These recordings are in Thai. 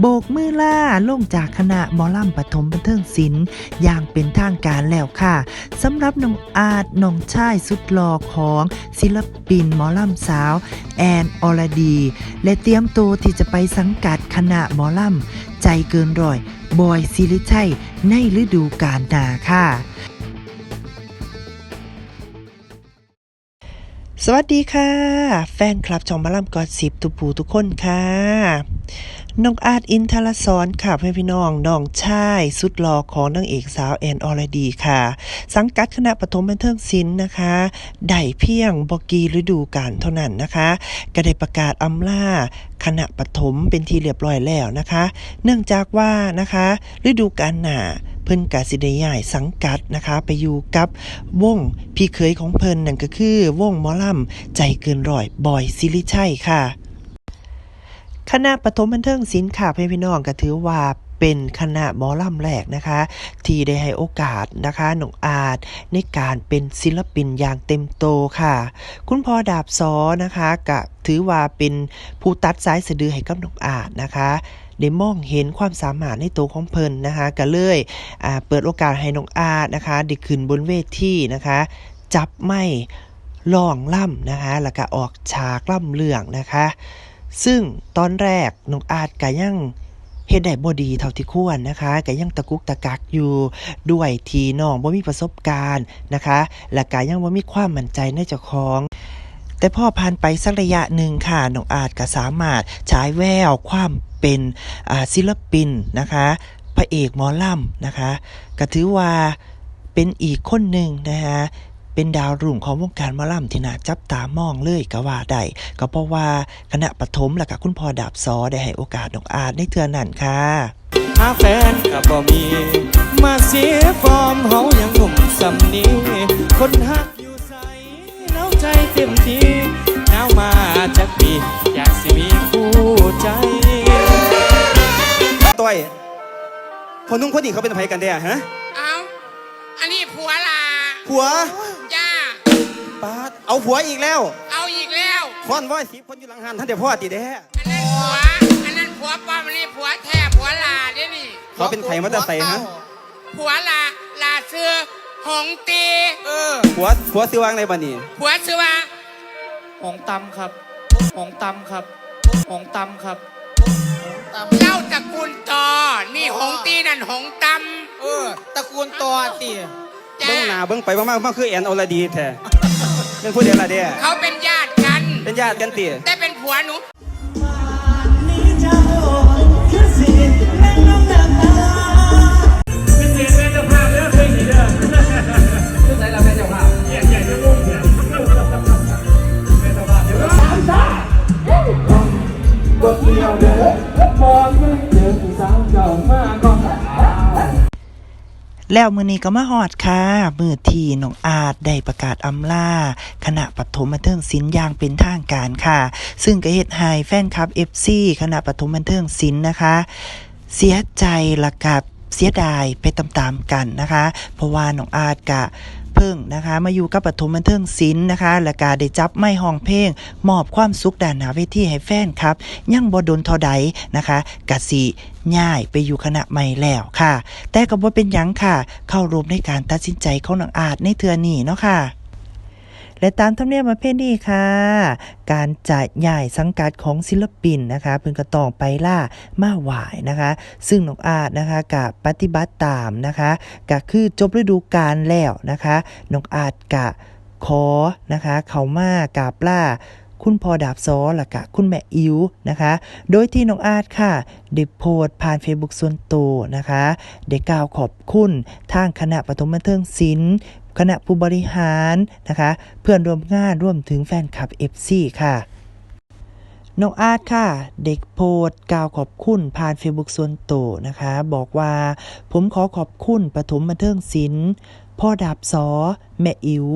โบกมือล่าลงจากคณะมอลำปฐมบันเทิงศิลป์อย่างเป็นทางการแล้วค่ะสำหรับน้องอาจน้องชายสุดหล่อของศิลปินมอลำสาว แอนอรดี และเตรียมตัวที่จะไปสังกัดคณะมอลำใจเกินร้อย บอยซิริชัยในฤดูกาลหนาค่ะสวัสดีค่ะ แฟนคลับช่องมาล่ำกอดสิบทุกผู้ทุกคนค่ะ น้องอาร์ตอินทรสอนค่ะเพื่อนพี่น้องน้องชายสุดหล่อของนางเอกสาวแอนอรดีค่ะ สังกัดคณะปฐมบันเทิงศิลป์นะคะได้เพียงบกีฤดูกาลเท่านั้นนะคะ ก็ได้ประกาศอำลาคณะปฐมเป็นที่เรียบร้อยแล้วนะคะ เนื่องจากว่านะคะ ฤดูกาลหนาเพิ่นกาสิได้ย้ายสังกัดนะคะ ไปอยู่กับวงพี่เคยของเพิ่นนั่นก็คือวงมอลำใจเกินร้อยบอยซิริชัยค่ะ คณะปฐมบันเทิงศิลป์ค่ะพื่อนพี่น้องก็ถือว่าเป็นคณะหมอลำแรกนะคะ ที่ได้ให้โอกาสนะคะน้องอาจในการเป็นศิลปินอย่างเต็มโตค่ะ คุณพ่อดาบซอนะคะก็ถือว่าเป็นผู้ตัดสายสะดือให้กับน้องอาจนะคะได้มองเห็นความสามารถในตัวของเพิ่นนะคะก็เลยเปิดโอกาสให้น้องอาจนะคะได้ขึ้นบนเวทีนะคะ จับไม่ล่องล่ำนะคะแล้วก็ออกฉากล่ำเรื่องนะคะ ซึ่งตอนแรกน้องอาจก็ยังเฮ็ดได้บ่ดีเท่าที่ควรนะคะก็ยังตะกุกตะกักอยู่ด้วยที่น้องบ่มีประสบการณ์นะคะ และก็ยังบ่มีความมั่นใจในเจ้าของแต่พอผ่านไปสักระยะหนึ่งค่ะน้องอาจก็สามารถฉายแววความเป็นศิลปินนะคะ พระเอกหมอลำนะคะก็ถือว่าเป็นอีกคนหนึ่งนะคะ เป็นดาวรุ่งของวงการหมอลำที่น่าจับตามองเลยก็ว่าได้ก็เพราะว่าคณะปฐมและกับคุณพ่อดาบซอได้ให้โอกาสน้องอาจในเทือนั่นค่ะหาแฟนก็บ่มี มาเสียฟอร์มเฮายังหนุ่มสำนีคนฮักอยู่ใสเน้าใจเต็มที่หนาวมาจากปีอยากสิมีคู่ใจต้อยคนนุ่งคนนี้เขาเป็นไผกันเด้อะฮะ เอาอันนี้ผัวลาผัวจ้าปาด เอาผัวอีกแล้วเอาอีกแล้วคอนว้อยสีคนอยู่หลังหันท่านเดี๋ยวพ่อติเด้อันนั้นผัวอันนั้นผัวปลอมอันนี้ผัวแท้ผัวลาเด้นี่เขาเป็นไผมาแต่ใส่ฮะผัวลาลาซื้อหงตีเออผัวผัวซื้อวางในบัดนี้ผัวซื้อว่าหงตำครับหงตำครับหงตำครับเจ้าตระกูลตอนี่หงตีนั่นหงตเออตระกูลตัวตีำจ้าเบิ้งหน้าเบิ้งไปบ้างๆมันคือแอนอลดีแท้ เป็นผู้เดียวละเด้เขาเป็นญาติกัน เป็นญาติกันติแต่เป็นผัวหนู แล้วมือนี้ก็มาหอดค่ะ มือที่น้องอาจได้ประกาศอำลาคณะปฐมบันเทิงศิลป์อย่างเป็นทางการค่ะ ซึ่งก็เฮ็ดให้แฟนคลับเอฟซีคณะปฐมบันเทิงศิลป์นะคะ เสียใจละกับเสียดายไปตามๆกันนะคะ เพราะว่าน้องอาจกะ ทิงนะคะ มาอยู่กับปฐมบันเทิงศิลป์นะคะและกาได้จับไม้ห้องเพลงมอบความสุขด่านหนาเวทีให้แฟนครับ ยังบ่ดนทอใดนะคะกะสิย้ายไปอยู่คณะใหม่แล้วค่ะ แต่ก็บ่เป็นหยังค่ะ เข้ารวมในการตัดสินใจของน้องอาจในเทือนี้เนาะค่ะ และตามธรรมเนียมประเพณีค่ะ การจ่ายย่สังกัดของศิลปินนะคะเพิ่นก็ต้องไปล่ามาหวายนะคะ ซึ่งน้องอาจนะคะกับปฏิบัติตามนะคะก็คือจบฤดูกาลแล้วนะคะน้องอาจกะขอนะคะเขามากราบล่าคุณพ่อดาบซอและกะคุณแม่อิ๋วนะคะ โดยที่น้องอาจค่ะได้โพสผ่าน Facebook ส่วนตัวนะคะได้กล่าวขอบคุณทางคณะปฐมบันเทิงศิลป์ คณะผู้บริหารนะคะ เพื่อนร่วมงานร่วมถึงแฟนคลับ FC ค่ะน้องอาร์ตค่ะ เด็กโพสต์กล่าวขอบคุณผ่านเฟซบุ๊กส่วนตัวนะคะ บอกว่าผมขอขอบคุณปฐมบันเทิงศิลป์พ่อดาบซอแม่อิ๋ว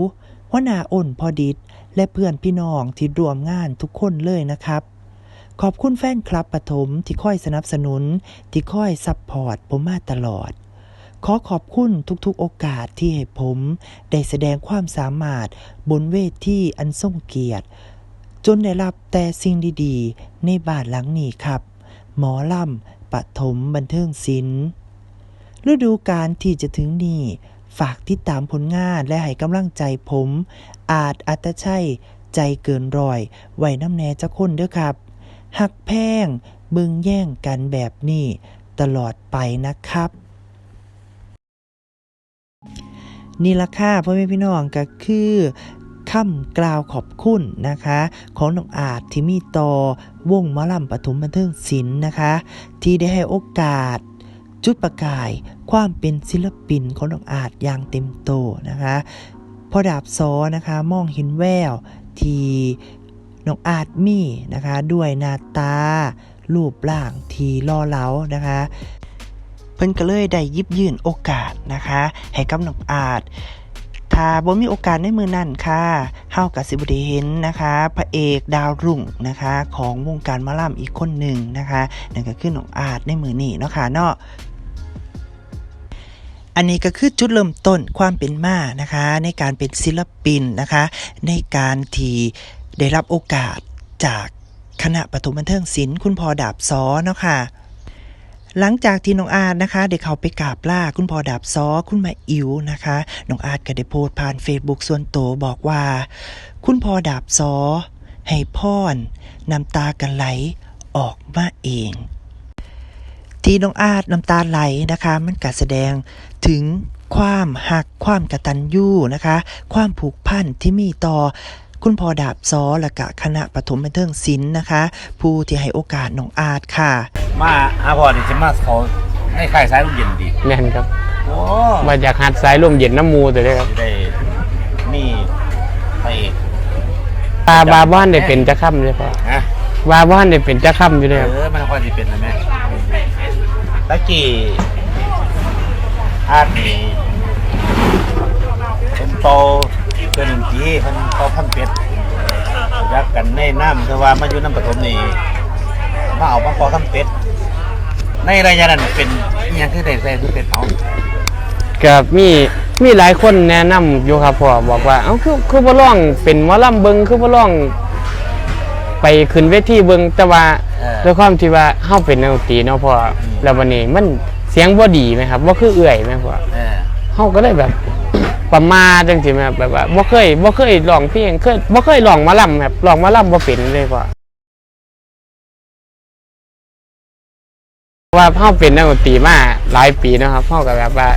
หัวนาอ้นพอดิดและเพื่อนพี่น้องที่รวมงานทุกคนเลยนะครับ ขอบคุณแฟนคลับปฐมที่คอยสนับสนุน ที่คอยซัพพอร์ตผมมาตลอด ขอขอบคุณทุกๆโอกาสที่ให้ผม ได้แสดงความสามารถบนเวทีอันทรงเกียรติ จนได้รับแต่สิ่งดีๆ ในบ้านหลังนี้ครับ หมอลำปฐมบันเทิงศิลป์ฤดูกาลที่จะถึงนี้ฝากติดตามผลงานและให้กำลังใจผม อาจอัตชัย ใจเกินรอยไว้น้ำแน่จะคนเด้อครับ หักแพงเบึงแย่งกันแบบนี้ ตลอดไปนะครับ นี่ละค่ะพ่อแม่พี่น้องก็คือคำกล่าวขอบคุณนะคะ ของน้องอาจที่มีต่อวงมอลำปฐมบันเทิงศิลป์นะคะ ที่ได้ให้โอกาสจุดประกายความเป็นศิลปินของน้องอาจอย่างเต็มโตนะคะพอดาบซอนะคะมองเห็นแววที่น้องอาจมีนะคะ ด้วยหน้าตารูปร่างที่ล่อเหลานะคะ เพิ่นก็เลยได้ยิบยื่นโอกาสนะคะให้กับน้องอาจถ้าบ่มีโอกาสในมือนั่นค่ะเฮากับสิบด้เห็นนะคะ พระเอกดาวรุ่งนะคะ ของวงการมะล่ำอีกคนหนึ่งนะคะนั่นก็คือน้องอาจในมือนี้เนาะค่ะเนาะอันนี้ก็คือจุดเริ่มต้นความเป็นมานะคะ ในการเป็นศิลปินนะคะ ในการที่ได้รับโอกาสจากคณะปฐมบันเทิงศิลป์คุณพ่อดาบซอเนาะค่ะ หลังจากที่น้องอาร์ตนะคะได้เข้าไปกราบลาคุณพ่อดาบซอคุณแม่อิ๋วนะคะน้องอาร์ตก็ได้โพสต์ผ่านเฟซบุ๊กส่วนตัวบอกว่า คุณพ่อดาบซอให้พรน้ำตากันไหลออกมาเอง ที่น้องอาร์ตน้ำตาไหลนะคะ มันก็แสดงถึงความหักความกระตัญญูนะคะ ความผูกพันที่มีต่อคุณพ่อดาบซอและกะคณะปฐมบันเทิงศิลป์นะคะ ผู้ที่ให้โอกาสน้องอาร์ตค่ะ มาอาพอนี่จะมาเขาให้ค่ายสายลมเย็นดีแม่นครับ โอ้มาจากหัดสายลมเย็นน้ำมูตัวเลยครับจะได้มีไปบาบาบ้านได้เป็นจะค่ำเลยพ่อนะบาบ้านได้เป็นจะค่ำอยู่เลยครับเออมันค่อยจะเป็นนะแม่ตะกี้อาดนี่เป็นโตเกินหนึ่งปีเพิ่นโตพันเป็ดรักกันในน้ำแต่ว่ามาอยู่น้ำปฐมนี่มาเอามาขอคำเป็ด ในระยะนั้นเป็นอหยังคือได้ใส่คือเป็ดเอากับมีมีหลายคนแนะนำอยู่ครับพ่อบอกว่าเอ้าคือคือบ่ร้องเป็นหมอลำเบิงคือบ่ร้อง ไปขึ้นเวทีเบิงแต่ว่าเออ ด้วยความที่ว่าเฮาเป็นนักดนตรีเนาะพ่ออแล้ววันนี้มันเสียงบ่ดีไหมครับบ่คือเอื่อยไหมพ่อเออเฮาก็เลยแบบ ประมาทจังซี่แม่ครับแบบว่าบ่เคยบ่เคยร้องเพลงเคยบ่เคยร้องหมอลำแบบร้องหมอลำบ่เป็นเลยพ่อ ว่าเฮาเป็นนักดนตรีมาหลายปีนะครับเฮาก็แบบว่า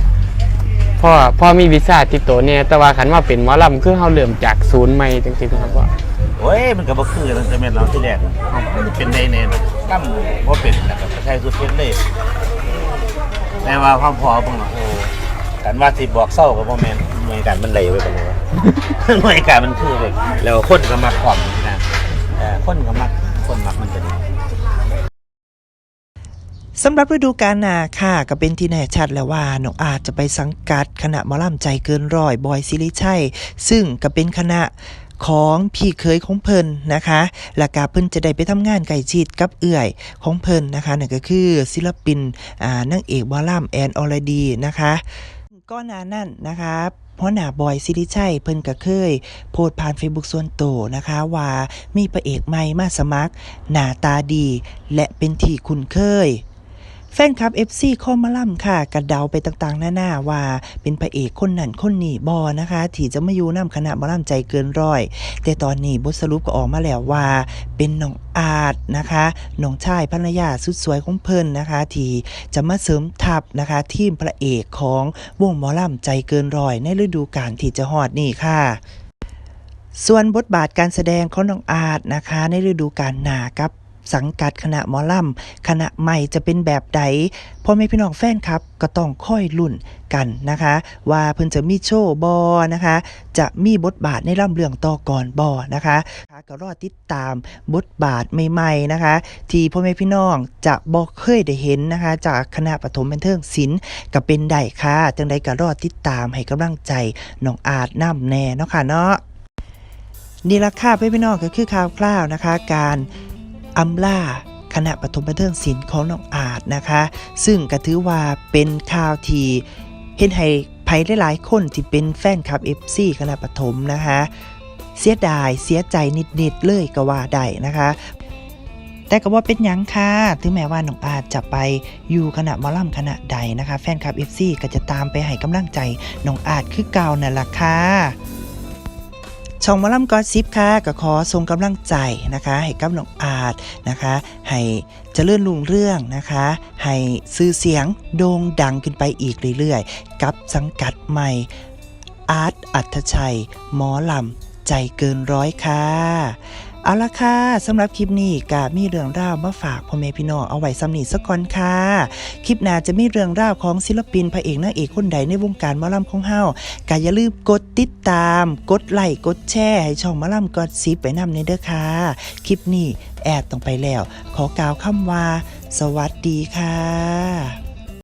พ่อพ่อมีวีซ่าติดตัวเนี่ยแต่ว่าคันว่าเป็นหมอลำคือเฮาเริ่มจากศูนย์ใหม่จังซี่นะครับพ่อโอ้ยมันก็บ่คือตั้งแต่แม่นเราที่แรกมันเป็นในในตั้มบ่เป็นแล้วก็ใช้สุดเป็นเลยแต่ว่าความพอเพิ่นว่าโอ้กันว่าสิบอกเศร้าก็บ่แม่นหน่วยการมันไหลไว้บ่ว่าหน่วยการมันคือแบบแล้วคนก็มักความนะคนก็มักคนมักมันเป็น สำหรับฤดูกาลหนาค่ะก็เป็นที่แน่ชัดแล้วว่าน้องอาจจะไปสังกัดคณะมอลำใจเกินร้อยบอยซิริชัย ซึ่งก็เป็นคณะของพี่เคยของเพิ่นนะคะและกาเพิ่นจะได้ไปทำงานไก่ชิดกับเอื่อยของเพิ่นนะคะนั่นก็คือศิลปินอ่านางเอกหมอลำแอนออรดีนะคะก็นานั่นนะคะหัวหนาบอยซิริชัยเพิ่นก็เคย โพสผ่านเฟซบุ๊กส่วนตัวนะคะ ว่ามีพระเอกใหม่มาสมัคร หน้าตาดี และเป็นที่คุ้นเคย แฟนคลับ FC คอมมาล่ำค่ะกระเดาไปต่างๆหน้าๆว่า เป็นพระเอกคนนั่นคนนี้บอนะคะ ที่จะมาอยู่นำคณะมาล่ำใจเกินร้อย แต่ตอนนี้บทสรุปก็ออกมาแล้วว่า เป็นน้องอาจนะคะน้องชายภรรยาสุดสวยของเพิ่นนะคะ ที่จะมาเสริมทัพนะคะ ทีมพระเอกของวงหมอล่ำใจเกินร้อยในฤดูกาลที่จะฮอดนี่ค่ะส่วนบทบาทการแสดงของน้องอาจนะคะ ในฤดูกาลหนากับ สังกัดคณะหมอลำคณะใหม่จะเป็นแบบใดพ่อแม่พี่น้องแฟนครับ ก็ต้องค่อยลุ่นกันนะคะ ว่าเพิ่นจะมีโชว์บอนะคะ จะมีบทบาทในร่ำเรื่องต่อก่อนบอนะคะก็รอติดตามบทบาทใหม่ๆนะคะ ที่พ่อแม่พี่น้องจะบอกเคยได้เห็นนะคะ จากคณะปฐมบันเทิงศิลป์ก็เป็นได้ค่ะจังใดก็รอติดตามให้กำลังใจน้องอาจน้ำแน่เนาะค่ะเนาะนี่ละค่ะพี่พี่น้องก็คือข่าวคร่าวนะคะ การ อำล่าคณะปฐมบันเทิงศิลป์ของน้องอาจนะคะ ซึ่งก็ถือว่าเป็นข่าวที่เห็นให้ภัยหลายๆคนที่เป็นแฟนคลับ FC คณะปฐมนะคะ เสียดายเสียใจนิดๆเลยก็ว่าได้นะคะแต่ก็ว่าเป็นยังค่ะถึงแม้ว่าน้องอาจจะไปอยู่คณะมอลำคณะใดนะคะ แฟนคลับ FC ก็จะตามไปให้กำลังใจน้องอาจคือเก่านั่นล่ะค่ะ ช่องหมอลำกอซิปค่ะก็ขอส่งกำลังใจนะคะ ให้กับน้องอาดนะคะ ให้เจริญรุ่งเรื่องนะคะ ให้ซื้อเสียงโด่งดังขึ้นไปอีกเรื่อยๆ กับสังกัดใหม่ อาร์ตอัธชัยหมอลำใจเกินร้อยค่ะ เอาละค่ะสำหรับคลิปนี้ก็มีเรื่องราวมาฝากพ่อแม่พี่น้องเอาไว้สำนีสักก่อนค่ะคลิปหน้าจะมีเรื่องราวของศิลปินพระเอกนางเอกคนใดในวงการมอลำของเฮาก็อย่าลืมกดติดตาม กดไลค์กดแชร์ให้ช่องมอลำกอดซิปไปนำในเด้อค่ะคลิปนี้แอดต้องไปแล้ว ขอกล่าวคำว่า สวัสดีค่ะ